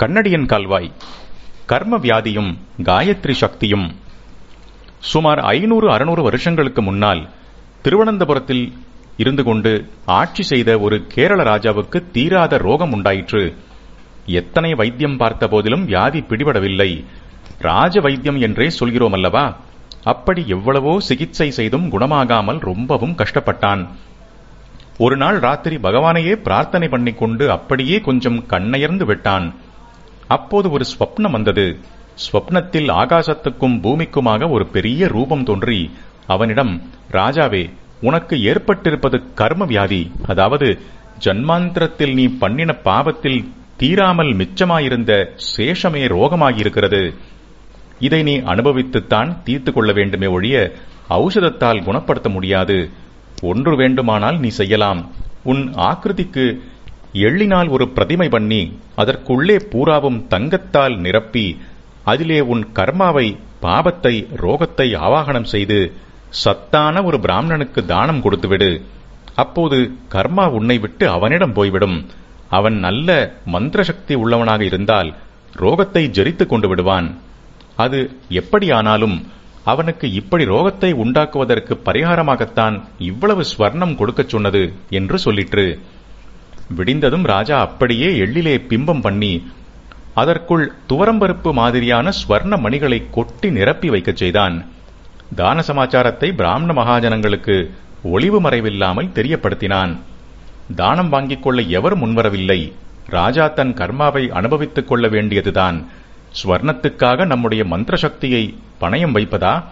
கண்ணடியன் கால்வாய் கர்ம வியாதியும் காயத்ரி சக்தியும். சுமார் ஐநூறு அறுநூறு வருஷங்களுக்கு முன்னால் திருவனந்தபுரத்தில் இருந்து கொண்டு ஆட்சி செய்த ஒரு கேரள ராஜாவுக்கு தீராத ரோகம் உண்டாயிற்று. எத்தனை வைத்தியம் பார்த்த போதிலும் வியாதி பிடிபடவில்லை. ராஜ வைத்தியம் என்றே சொல்கிறோம் அல்லவா அப்படி எவ்வளவோ சிகிச்சை செய்தும் குணமாகாமல் ரொம்பவும் கஷ்டப்பட்டான். ஒரு நாள் ராத்திரி பகவானையே பிரார்த்தனை பண்ணிக்கொண்டு அப்படியே கொஞ்சம் கண்ணயர்ந்து விட்டான். அப்போது ஒரு ஸ்வப்னம் வந்தது. ஸ்வப்னத்தில் ஆகாசத்துக்கும் பூமிக்குமாக ஒரு பெரிய ரூபம் தோன்றி அவனிடம் ராஜாவே உனக்கு ஏற்பட்டிருப்பது கர்ம வியாதி அதாவது ஜன்மாந்திரத்தில் நீ பண்ணின பாவத்தில் தீராமல் மிச்சமாயிருந்த சேஷமே ரோகமாகியிருக்கிறது. இதை நீ அனுபவித்துத்தான் தீர்த்து கொள்ள வேண்டுமே ஒழிய ஔஷதத்தால் குணப்படுத்த முடியாது. ஒன்று வேண்டுமானால் நீ செய்யலாம். உன் ஆக்கிருதிக்கு எள்ளினால் ஒரு பிரதிமை பண்ணி அதற்குள்ளே பூராவும் தங்கத்தால் நிரப்பி அதிலே உன் கர்மாவை பாபத்தை ரோகத்தை ஆவாகனம் செய்து சத்தான ஒரு பிராமணனுக்கு தானம் கொடுத்துவிடு. அப்போது கர்மா உன்னை விட்டு அவனிடம் போய்விடும். அவன் நல்ல மந்திர சக்தி உள்ளவனாக இருந்தால் ரோகத்தை ஜெரித்து கொண்டு விடுவான். அது எப்படியானாலும் அவனுக்கு இப்படி ரோகத்தை உண்டாக்குவதற்கு பரிகாரமாகத்தான் இவ்வளவு ஸ்வர்ணம் கொடுக்கச் சொன்னது என்று சொல்லிற்று. விடிந்ததும் ராஜா அப்படியே எள்ளிலே பிம்பம் பண்ணி அதற்குள் துவரம்பருப்பு மாதிரியான ஸ்வர்ண மணிகளை கொட்டி நிரப்பி வைக்கச் செய்தான். தான சமாச்சாரத்தை பிராமண மகாஜனங்களுக்கு ஒளிவு மறைவில்லாமல் தெரியப்படுத்தினான். தானம் வாங்கிக் கொள்ள எவர் முன்வரவில்லை. ராஜா தன் கர்மாவை அனுபவித்துக் கொள்ள வேண்டியதுதான். ஸ்வர்ணத்துக்காக நம்முடைய மந்திர சக்தியை பணயம் வைப்பதா?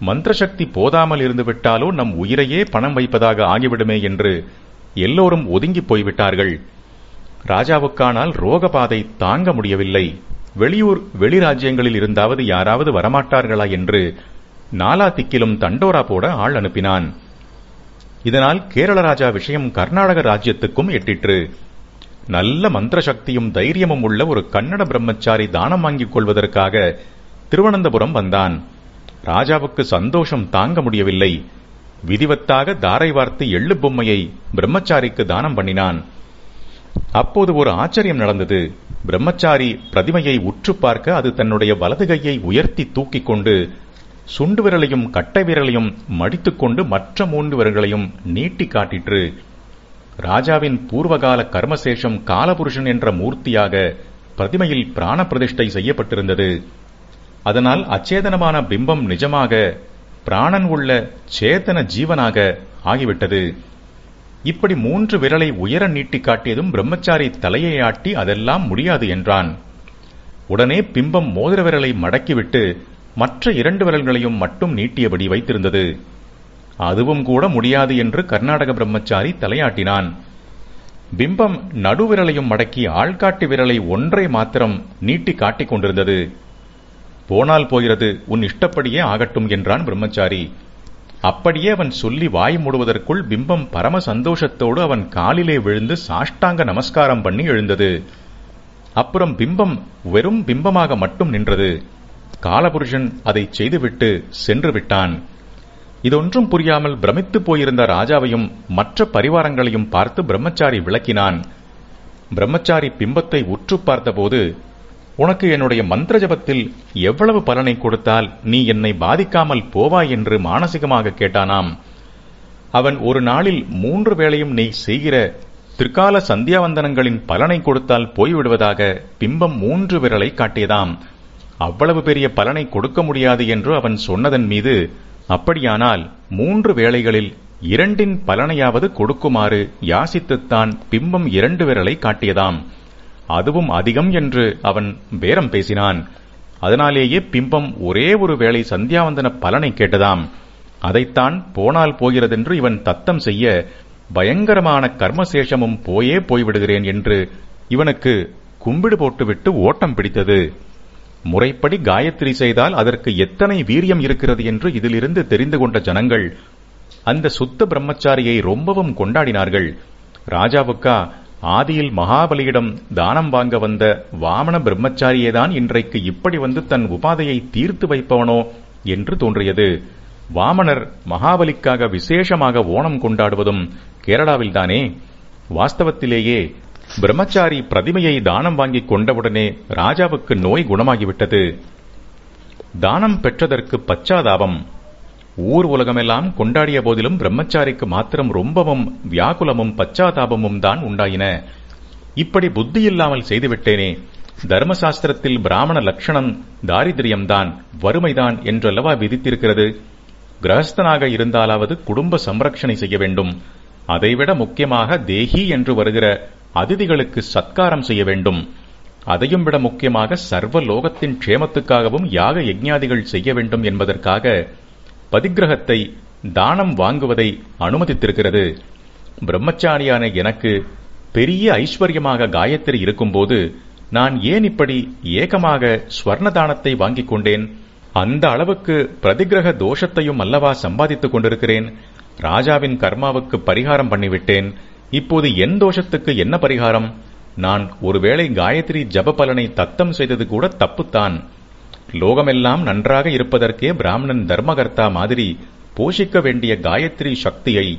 மந்திர சக்தி போதாமல் இருந்துவிட்டாலோ நம் உயிரையே பணம் வைப்பதாக ஆகிவிடுமே என்று எல்லோரும் ஒதுங்கி போய்விட்டார்கள். ராஜாவுக்கானால் ரோகபாதை தாங்க முடியவில்லை. வெளியூர் வெளிராஜ்யங்களில் இருந்தாவது யாராவது வரமாட்டார்களா என்று நாலா திக்கிலும் தண்டோரா போட ஆள் அனுப்பினான். இதனால் கேரள ராஜா விஷயம் கர்நாடக ராஜ்யத்துக்கும் எட்டிற்று. நல்ல மந்திர சக்தியும் தைரியமும் உள்ள ஒரு கன்னட பிரம்மச்சாரி தானம் வாங்கிக் கொள்வதற்காக திருவனந்தபுரம் வந்தான். ராஜாவுக்கு சந்தோஷம் தாங்க முடியவில்லை. விதிவத்தாக தாரை வார்த்து எள்ளு பொம்மையை பிரம்மச்சாரிக்கு தானம் பண்ணினான். அப்போது ஒரு ஆச்சரியம் நடந்தது. பிரம்மச்சாரி பிரதிமையை உற்று பார்க்க அது தன்னுடைய வலது கையை உயர்த்தி தூக்கிக் கொண்டு சுண்டு விரலையும் கட்டை விரலையும் மடித்துக்கொண்டு மற்ற மூன்று விரல்களையும் நீட்டி காட்டிற்று. ராஜாவின் பூர்வகால கர்மசேஷம் காலபுருஷன் என்ற மூர்த்தியாக பிரதிமையில் பிராண பிரதிஷ்டை செய்யப்பட்டிருந்தது. அதனால் அச்சேதனமான பிம்பம் நிஜமாக பிராணன் உள்ள சேதன ஜீவனாக ஆகிவிட்டது. இப்படி மூன்று விரலை உயர நீட்டி காட்டியதும் பிரம்மச்சாரி தலையை ஆட்டி அதெல்லாம் முடியாது என்றான். உடனே பிம்பம் மோதிர விரலை மடக்கிவிட்டு மற்ற இரண்டு விரல்களையும் மட்டும் நீட்டியபடி வைத்திருந்தது. அதுவும் கூட முடியாது என்று கர்நாடக பிரம்மச்சாரி தலையாட்டினான். பிம்பம் நடுவிரலையும் மடக்கி ஆள்காட்டி விரலை ஒன்றை மாத்திரம் நீட்டி காட்டிக் கொண்டிருந்தது. போனால் போகிறது உன் இஷ்டப்படியே ஆகட்டும் என்றான் பிரம்மச்சாரி. அப்படியே அவன் சொல்லி வாய் மூடுவதற்குள் பிம்பம் பரம சந்தோஷத்தோடு அவன் காலிலே விழுந்து சாஷ்டாங்க நமஸ்காரம் பண்ணி எழுந்தது. அப்புறம் பிம்பம் வெறும் பிம்பமாக மட்டும் நின்றது. காலபுருஷன் அதை செய்துவிட்டு சென்று விட்டான். இதொன்றும் புரியாமல் பிரமித்து போயிருந்த ராஜாவையும் மற்ற பரிவாரங்களையும் பார்த்து பிரம்மச்சாரி விளக்கினான். பிரம்மச்சாரி பிம்பத்தை உற்று பார்த்தபோது உனக்கு என்னுடைய மந்திர ஜபத்தில் எவ்வளவு பலனை கொடுத்தால் நீ என்னை பாதிக்காமல் போவாய் என்று மானசிகமாக கேட்டானாம். அவன் ஒரு நாளில் மூன்று வேளையும் நீ செய்கிற திற்கால சந்தியாவந்தனங்களின் பலனை கொடுத்தால் போய்விடுவதாக பிம்பம் மூன்று விரலை காட்டியதாம். அவ்வளவு பெரிய பலனை கொடுக்க முடியாது என்று அவன் சொன்னதன் மீது அப்படியானால் மூன்று வேளைகளில் இரண்டின் பலனையாவது கொடுக்குமாறு யாசித்துத்தான் பிம்பம் இரண்டு விரலை காட்டியதாம். அதுவும் அதிகம் என்று அவன் பேரம் பேசினான். அதனாலேயே பிம்பம் ஒரே ஒரு வேளை சந்தியாவந்தன பலனை கேட்டதாம். அதைத்தான் போனால் போகிறதென்று இவன் தத்தம் செய்ய பயங்கரமான கர்மசேஷமும் போயே போய்விடுகிறேன் என்று இவனுக்கு கும்பிடு போட்டுவிட்டு ஓட்டம் பிடித்தது. முறைப்படி காயத்ரி செய்தால் அதற்கு எத்தனை வீரியம் இருக்கிறது என்று இதிலிருந்து தெரிந்து கொண்ட ஜனங்கள் அந்த சுத்த பிரம்மச்சாரியை ரொம்பவும் கொண்டாடினார்கள். ராஜாவுக்கா ஆதியில் மகாபலியிடம் தானம் வாங்க வந்த வாமன பிரம்மச்சாரியேதான் இன்றைக்கு இப்படி வந்து தன் உபாதையை தீர்த்து வைப்பவனோ என்று தோன்றியது. வாமனர் மகாபலிக்காக விசேஷமாக ஓணம் கொண்டாடுவதும் கேரளாவில்தானே? வாஸ்தவத்திலேயே பிரம்மச்சாரி பிரதிமையை தானம் வாங்கிக் கொண்டவுடனே ராஜாவுக்கு நோய் குணமாகிவிட்டது. தானம் பெற்றதற்கு பச்சாதாபம். ஊர் உலகமெல்லாம் கொண்டாடிய போதிலும் பிரம்மச்சாரிக்கு மாத்திரம் ரொம்பவும் வியாகுலமும் பச்சாதாபமும் தான் உண்டாயின. இப்படி புத்தி இல்லாமல் செய்துவிட்டேனே. தர்மசாஸ்திரத்தில் பிராமண லட்சணம் தாரித்திரியம்தான் வறுமைதான் என்றல்லவா விதித்திருக்கிறது? கிரகஸ்தனாக இருந்தாலாவது குடும்ப சம்ரக்ஷணை செய்ய வேண்டும். அதைவிட முக்கியமாக தேஹி என்று வருகிற அதிதிகளுக்கு சத்காரம் செய்ய வேண்டும். அதையும் விட முக்கியமாக சர்வ லோகத்தின் க்ஷேமத்துக்காகவும் யாக யஜ்ஞாதிகள் செய்ய வேண்டும் என்பதற்காக பதிக்கிரகத்தை தானம் வாங்குவதை அனுமதித்திருக்கிறது. பிரம்மச்சாரியான எனக்கு பெரிய ஐஸ்வர்யமாக காயத்ரி இருக்கும்போது நான் ஏன் இப்படி ஏகமாக ஸ்வர்ண தானத்தை வாங்கிக் கொண்டேன்? அந்த அளவுக்கு பிரதிகிரக தோஷத்தையும் அல்லவா சம்பாதித்துக் கொண்டிருக்கிறேன்? ராஜாவின் கர்மாவுக்கு பரிகாரம் பண்ணிவிட்டேன். இப்போது என் தோஷத்துக்கு என்ன பரிகாரம்? நான் ஒருவேளை காயத்ரி ஜப பலனை தத்தம் செய்தது கூட தப்புத்தான். லோகமெல்லாம் நன்றாக இருப்பதற்கே பிராமணன் தர்மகர்த்தா மாதிரி போஷிக்க வேண்டிய காயத்ரி சக்தியை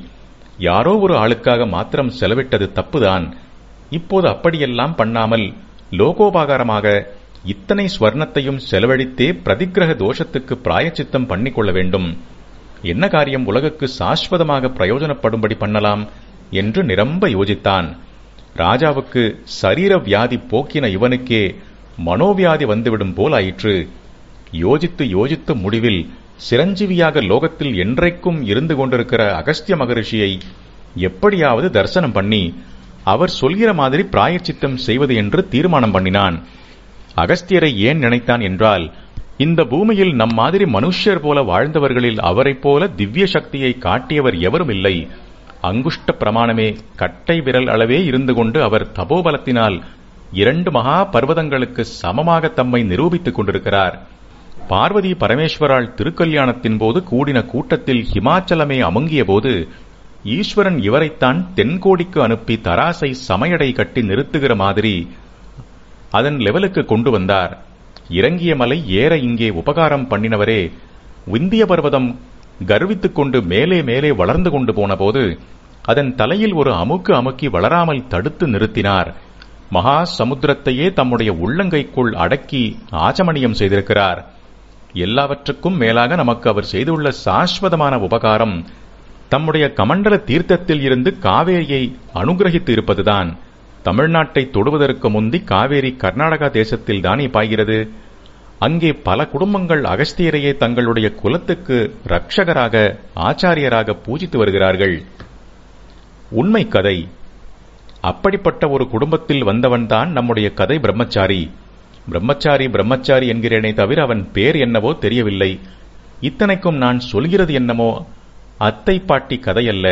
யாரோ ஒரு ஆளுக்காக மாத்திரம் செலவிட்டது தப்புதான். இப்போது அப்படியெல்லாம் பண்ணாமல் லோகோபாகாரமாக இத்தனை ஸ்வர்ணத்தையும் செலவழித்தே பிரதிகிரக தோஷத்துக்கு பிராயச்சித்தம் பண்ணிக்கொள்ள வேண்டும். என்ன காரியம் உலகுக்கு சாஸ்வதமாக பிரயோஜனப்படும்படி பண்ணலாம் என்று நிரம்ப யோசித்தான். ராஜாவுக்கு சரீர வியாதி போக்கின இவனுக்கே மனோவியாதி வந்துவிடும் போல் ஆயிற்று யோசித்து யோசித்து முடிவில் சிரஞ்சீவியாக லோகத்தில் என்றைக்கும் இருந்து கொண்டிருக்கிற அகஸ்திய மகரிஷியை எப்படியாவது தரிசனம் பண்ணி அவர் சொல்கிற மாதிரி பிராயச்சித்தம் செய்வது என்று தீர்மானம் பண்ணினான். அகஸ்தியரை ஏன் நினைத்தான் என்றால் இந்த பூமியில் நம் மாதிரி மனுஷ்யர் போல வாழ்ந்தவர்களில் அவரைப் போல திவ்ய சக்தியை காட்டியவர் எவரும் இல்லை. அங்குஷ்ட பிரமாணமே கட்டை விரல் அளவே இருந்து கொண்டு அவர் தபோபலத்தினால் இரண்டு மகா பர்வதங்களுக்கு சமமாக தம்மை நிரூபித்துக் கொண்டிருக்கிறார். பார்வதி பரமேஸ்வரால் திருக்கல்யாணத்தின் போது கூடின கூட்டத்தில் ஹிமாச்சலமே அமுங்கிய போது ஈஸ்வரன் இவரைத்தான் தென்கோடிக்கு அனுப்பி தராசை சமையடை கட்டி நிறுத்துகிற மாதிரி அதன் லெவலுக்கு கொண்டு வந்தார். இறங்கிய மலை ஏற இங்கே உபகாரம் பண்ணினவரே விந்திய பர்வதம் கர்வித்துக் கொண்டு மேலே மேலே வளர்ந்து கொண்டு போனபோது அதன் தலையில் ஒரு அமுக்கு அமுக்கி வளராமல் தடுத்து நிறுத்தினார். மகா சமுத்திரத்தையே தம்முடைய உள்ளங்கைக்குள் அடக்கி ஆச்சமணியம் செய்திருக்கிறார். எல்லாவற்றுக்கும் மேலாக நமக்கு அவர் செய்துள்ள சாஸ்வதமான உபகாரம் தம்முடைய கமண்டல தீர்த்தத்தில் இருந்து காவேரியை அனுகிரகித்து இருப்பதுதான். தமிழ்நாட்டை தொடுவதற்கு முந்தி காவேரி கர்நாடகா தேசத்தில் தானே பாய்கிறது. அங்கே பல குடும்பங்கள் அகஸ்தியரையே தங்களுடைய குலத்துக்கு ரட்சகராக ஆச்சாரியராக பூஜித்து வருகிறார்கள். உண்மை கதை. அப்படிப்பட்ட ஒரு குடும்பத்தில் வந்தவன்தான் நம்முடைய கதை பிரம்மச்சாரி. பிரம்மச்சாரி பிரம்மச்சாரி என்கிறேனே தவிர அவன் பேர் என்னவோ தெரியவில்லை. இத்தனைக்கும் நான் சொல்கிறது என்னமோ அத்தை பாட்டி கதையல்ல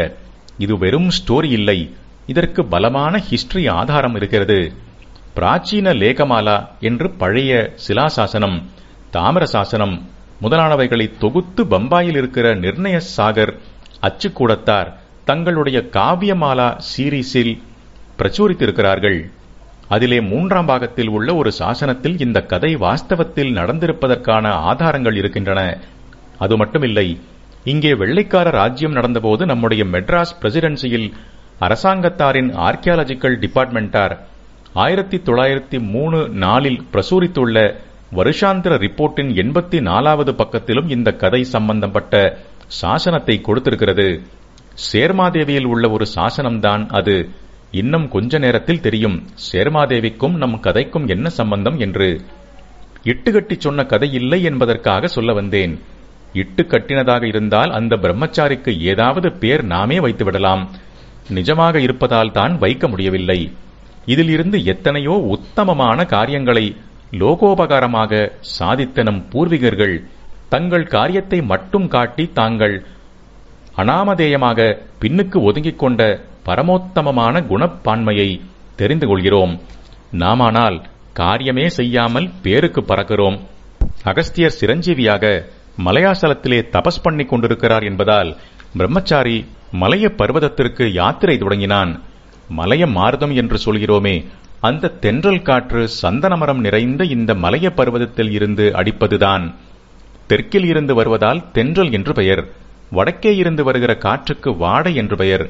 இது வெறும் ஸ்டோரி இல்லை. இதற்கு பலமான ஹிஸ்டரி ஆதாரம் இருக்கிறது. பிராச்சீன லேகமாலா என்று பழைய சிலாசாசனம் தாமிர சாசனம் முதலானவைகளை தொகுத்து பம்பாயில் இருக்கிற நிர்ணய சாகர் அச்சுக்கூடத்தார் தங்களுடைய காவியமாலா சீரீஸில் பிரச்சுரித்திருக்கிறார்கள் அதிலே மூன்றாம் பாகத்தில் உள்ள ஒரு சாசனத்தில் இந்த கதை வாஸ்தவத்தில் நடந்திருப்பதற்கான ஆதாரங்கள் இருக்கின்றன. அது மட்டுமில்லை இங்கே வெள்ளைக்கார ராஜ்யம் நடந்தபோது நம்முடைய மெட்ராஸ் பிரசிடென்சியில் அரசாங்கத்தாரின் ஆர்கியாலஜிக்கல் டிபார்ட்மெண்டார் ஆயிரத்தி தொள்ளாயிரத்தி மூணு நாலில் பிரசுரித்துள்ள வருஷாந்திர ரிப்போர்ட்டின் எண்பத்தி நாலாவது பக்கத்திலும் இந்த கதை சம்பந்தப்பட்ட சாசனத்தை கொடுத்திருக்கிறது. சேர்மாதேவியில் உள்ள ஒரு சாசனம்தான் அது. இன்னும் கொஞ்ச நேரத்தில் தெரியும். சேர்மாதேவிக்கும் நம் கதைக்கும் என்ன சம்பந்தம் என்று. இட்டுக்கட்டி சொன்ன கதை இல்லை என்பதற்காக சொல்ல வந்தேன். இட்டு கட்டினதாக இருந்தால் அந்த பிரம்மச்சாரிக்கு ஏதாவது பேர் நாமே வைத்து விடலாம். நிஜமாக இருப்பதால் தான் வைக்க முடியவில்லை. இதிலிருந்து எத்தனையோ உத்தமமான காரியங்களை லோகோபகாரமாக சாதித்த நம் பூர்வீகர்கள் தங்கள் காரியத்தை மட்டும் காட்டி தாங்கள் அனாமதேயமாக பின்னுக்கு ஒதுங்கிக் கொண்ட பரமோத்தமமான குணப்பான்மையை தெரிந்து கொள்கிறோம். நாமானால் காரியமே செய்யாமல் பேருக்கு பறக்கிறோம். அகஸ்தியர் சிரஞ்சீவியாக மலையாசலத்திலே தபஸ் பண்ணி கொண்டிருக்கிறார் என்பதால் பிரம்மச்சாரி மலைய பர்வதத்திற்கு யாத்திரை தொடங்கினான். மலைய மார்தம் என்று சொல்கிறோமே அந்த தென்றல் காற்று சந்தனமரம் நிறைந்த இந்த மலைய பர்வதத்தில் இருந்து அடிப்பதுதான். தெற்கில் இருந்து வருவதால் தென்றல் என்று பெயர் வடக்கே இருந்து வருகிற காற்றுக்கு வாடை என்று பெயர்.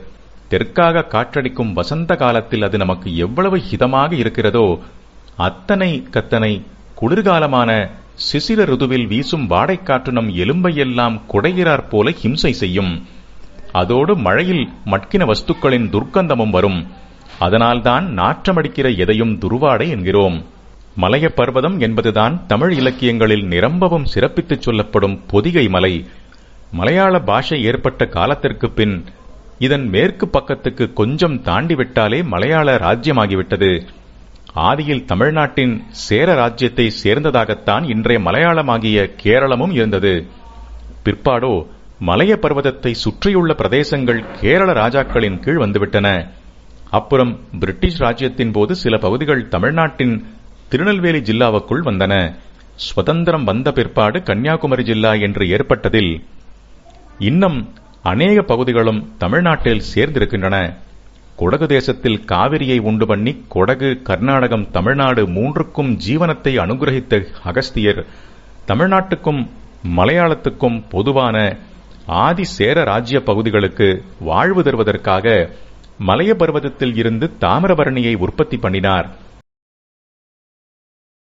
தெற்காக காற்றடிக்கும் வசந்த காலத்தில் அது நமக்கு எவ்வளவு ஹிதமாக இருக்கிறதோ அத்தனை கத்தனை குளிர்காலமான சிசிர ருதுவில் வீசும் வாடைக்காற்று நம் எலும்பையெல்லாம் குடைகிறாற் போல ஹிம்சை செய்யும். அதோடு மழையில் மட்கின வஸ்துக்களின் துர்க்கந்தமும் வரும். அதனால்தான் நாற்றமடிக்கிற எதையும் துர்வாடை என்கிறோம். மலைய பர்வதம் என்பதுதான் தமிழ் இலக்கியங்களில் நிரம்பவும் சிறப்பித்துச் சொல்லப்படும் பொதிகை மலை. மலையாள பாஷை ஏற்பட்ட காலத்திற்குப் பின் இதன் மேற்கு பக்கத்துக்கு கொஞ்சம் தாண்டிவிட்டாலே மலையாள ராஜ்யமாகிவிட்டது. ஆதியில் தமிழ்நாட்டின் சேர ராஜ்யத்தை சேர்ந்ததாகத்தான் இன்றைய மலையாளமாகிய கேரளமும் இருந்தது. பிற்பாடோ மலைய பர்வதத்தை சுற்றியுள்ள பிரதேசங்கள் கேரள ராஜாக்களின் கீழ் வந்துவிட்டன. அப்புறம் பிரிட்டிஷ் ராஜ்யத்தின் போது சில பகுதிகள் தமிழ்நாட்டின் திருநெல்வேலி ஜில்லாவுக்குள் வந்தன. சுதந்திரம் வந்த பிற்பாடு கன்னியாகுமரி ஜில்லா என்று ஏற்பட்டதில். இன்னும் அநேக பகுதிகளும் தமிழ்நாட்டில் சேர்ந்திருக்கின்றன. குடகு தேசத்தில் காவிரியை உண்டு பண்ணி கொடகு கர்நாடகம் தமிழ்நாடு மூன்றுக்கும் ஜீவனத்தை அனுகிரகித்த அகஸ்தியர் தமிழ்நாட்டுக்கும் மலையாளத்துக்கும் பொதுவான ஆதி சேர ராஜ்ய பகுதிகளுக்கு வாழ்வு தருவதற்காக மலைய பர்வதத்தில் இருந்து தாமிரபரணியை உற்பத்தி பண்ணினார்.